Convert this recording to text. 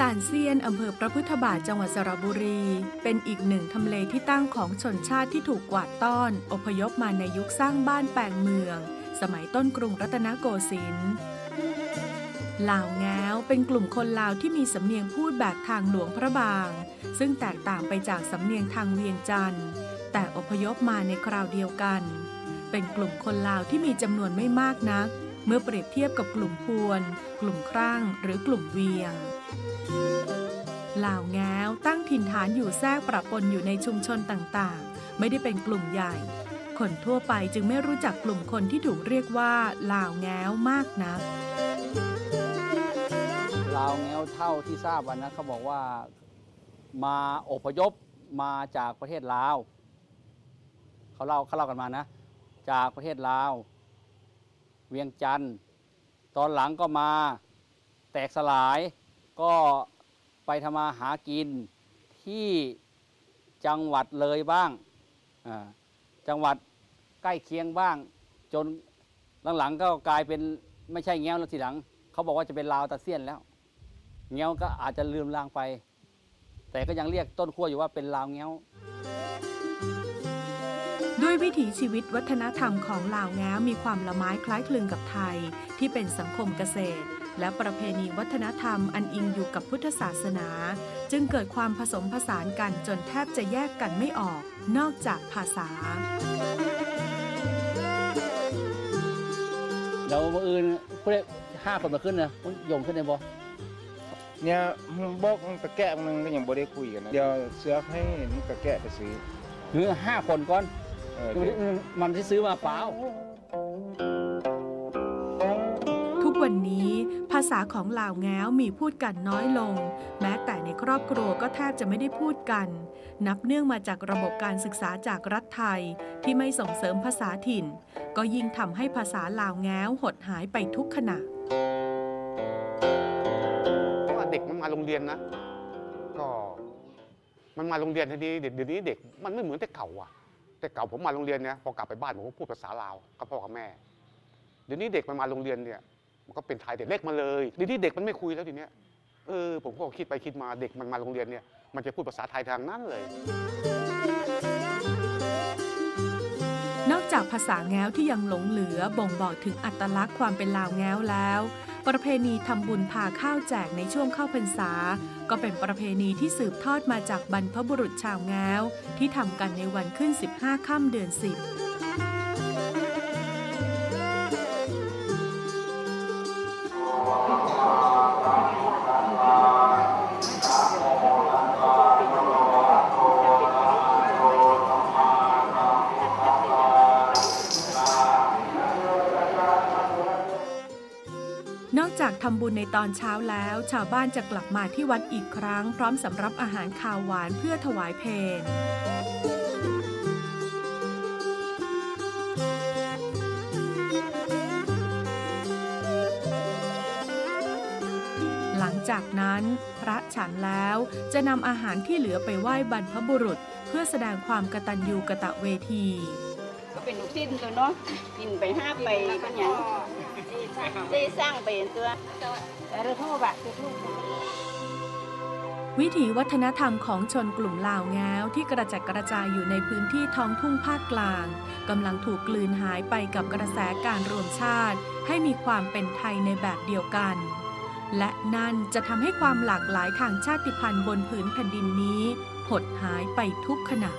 ตานเซียนอำเภอพระพุทธบาทจังหวัดสระบุรี เป็นอีกหนึ่งทำเลที่ตั้งของชนชาติที่ถูกกวาดต้อน อพยพมาในยุคสร้างบ้านแปลงเมือง สมัยต้นกรุงรัตนโกสินทร์ลาวแง้วเป็นกลุ่มคนลาวที่มีสำเนียงพูดแบบทางหลวงพระบาง ซึ่งแตกต่างไปจากสำเนียงทางเวียงจันทร์แต่อพยพมาในคราวเดียวกัน เป็นกลุ่มคนลาวที่มีจำนวนไม่มากนัก เมื่อเปรียบเทียบกับกลุ่มพวน กลุ่มครั่งหรือกลุ่มเวียง ลาวแง้ว ตั้งถิ่นฐานอยู่แทรกประปนอยู่ในชุมชนต่างๆ ไม่ได้เป็นกลุ่มใหญ่ คนทั่วไปจึงไม่รู้จักกลุ่มคนที่ถูกเรียกว่าลาวแง้วมากนักลาวแง้วเท่าที่ทราบวันนะเขาบอกว่ามาอพยพมาจากประเทศลาวเขาเล่าเขาเล่ากันมานะ จากประเทศลาว เวียงจันทร์ตอนหลังก็มาแตกสลายก็ ไปทำมาหากินที่จังหวัดเลยบ้าง จังหวัดใกล้เคียงบ้าง จนหลังๆก็กลายเป็นไม่ใช่แง้วแล้วทีหลัง เขาบอกว่าจะเป็นลาวตะเซียนแล้วเงี้ยวก็อาจจะลืมลางไป แต่ก็ยังเรียกต้นขั้วอยู่ว่าเป็นลาวเงี้ยวด้วยวิถีชีวิตวัฒนธรรมของลาวแง้วมีความละไม้คล้ายคลึงกับไทยที่เป็นสังคมเกษตร และประเพณีวัฒนธรรมอันอิงอยู่กับพุทธศาสนา จึงเกิดความผสมผสานกันจนแทบจะแยกกันไม่ออก นอกจากภาษาแล้วมื่ออื่นพวกนี้ห้าคนมาขึ้นนะมันโยงขึ้นในบ่เนี่ยบอกตะแกะมันก็ยังบ่ได้คุยกันนะเดี๋ยวเสือกให้ตะแกะไปซื้อหรือห้าคนก่อนเออมันที่ซื้อมาเปล่าทุกวันนี้ภาษาของลาวแง้วมีพูดกันน้อยลง แม้แต่ในครอบครัวก็แทบจะไม่ได้พูดกัน นับเนื่องมาจากระบบการศึกษาจากรัฐไทย ที่ไม่ส่งเสริมภาษาถิ่น ก็ยิ่งทำให้ภาษาลาวแง้วหดหายไปทุกขณะว่าเด็กมันมาโรงเรียนนะก็มันมาโรงเรียนทีนี้เดี๋ยวเดี๋ยวนี้เด็กมันไม่เหมือนแต่เก่าอะ แต่เก่าผมมาโรงเรียนเนี่ยพอกลับไปบ้านผมก็พูดภาษาลาวกับพ่อกับแม่ เดี๋ยวนี้เด็กมันมาโรงเรียนเนี่ย มันก็เป็นไทยแต่เล็กมาเลยเดี๋ยวนี้เด็กมันไม่คุยแล้วทีเนี้ยเออผมก็คิดไปคิดมาเด็กมันมาโรงเรียนเนี่ยมันจะพูดภาษาไทยทางนั้นเลย นอกจากภาษาแง้วที่ยังหลงเหลือบ่งบอกถึงอัตลักษณ์ความเป็นลาวแง้วแล้ว ประเพณีทำบุญพาข้าวแจกในช่วงเข้าพรรษา ก็เป็นประเพณีที่สืบทอดมาจากบรรพบุรุษชาวแง้ว ที่ทำกันในวันขึ้น 15 ค่ำเดือน 10 ทำบุญในตอนเช้าแล้ว ชาวบ้านจะกลับมาที่วัดอีกครั้ง พร้อมสำรับอาหารคาวหวานเพื่อถวายเพลหลังจากนั้น พระฉันแล้วจะนำอาหารที่เหลือไปไหว้บรรพบุรุษ เพื่อแสดงความกตัญญูกะตะเวที ก็เป็นลูกสิ้นตัวเนาะกินไปห้าไปเป็นหยัง ได้สร้างไปตัวแต่เราทูบอะจะทูบวิถีวัฒนธรรมของชนกลุ่มลาวแง้วที่กระจัดกระจายอยู่ในพื้นที่ท้องทุ่งภาคกลางกำลังถูกกลืนหายไปกับกระแสการรวมชาติ ให้มีความเป็นไทยในแบบเดียวกัน และนั่นจะทำให้ความหลากหลายทางชาติพันธุ์บนผืนแผ่นดินนี้ หดหายไปทุกขณะ